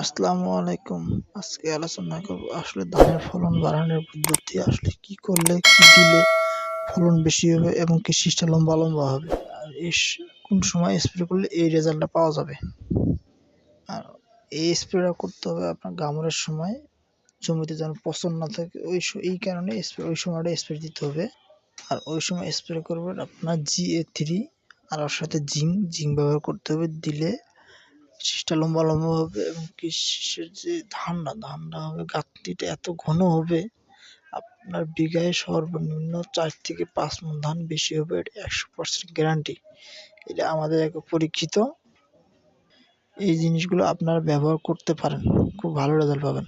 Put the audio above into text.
আসসালামু আলাইকুম। আজকে আলোচনা করব আসলে ধানের ফলন বাড়ানোর পদ্ধতি, আসলে কি করলে কি দিলে ফলন বেশি হবে এবং কি শীষটা লম্বা লম্বা হবে? আর কোন সময় স্প্রে করলে এই রেজাল্টটা পাওয়া যাবে? আর এই স্প্রেটা করতে হবে আপনার গামরের সময়। জমিতে যেন পচন না থাকে, ওই এই কারণে স্প্রে ওই সময়টা স্প্রে দিতে হবে। আর ওই সময় স্প্রে করবেন আপনার জি এ থ্রি আর ওর সাথে জিঙ্ক জিঙ্ক ব্যবহার করতে হবে। দিলে শীষটা লম্বা লম্বা হবে এবং কৃষির যে ধানটা ধানটা হবে, গাঁথনিটা এত ঘন হবে, আপনার বিঘায় সর্বনিম্ন চার থেকে পাঁচ মন ধান বেশি হবে, এটা একশো পার্সেন্ট গ্যারান্টি এটা আমাদের এক পরীক্ষিত। এই জিনিসগুলো আপনারা ব্যবহার করতে পারেন, খুব ভালো রেজাল্ট পাবেন।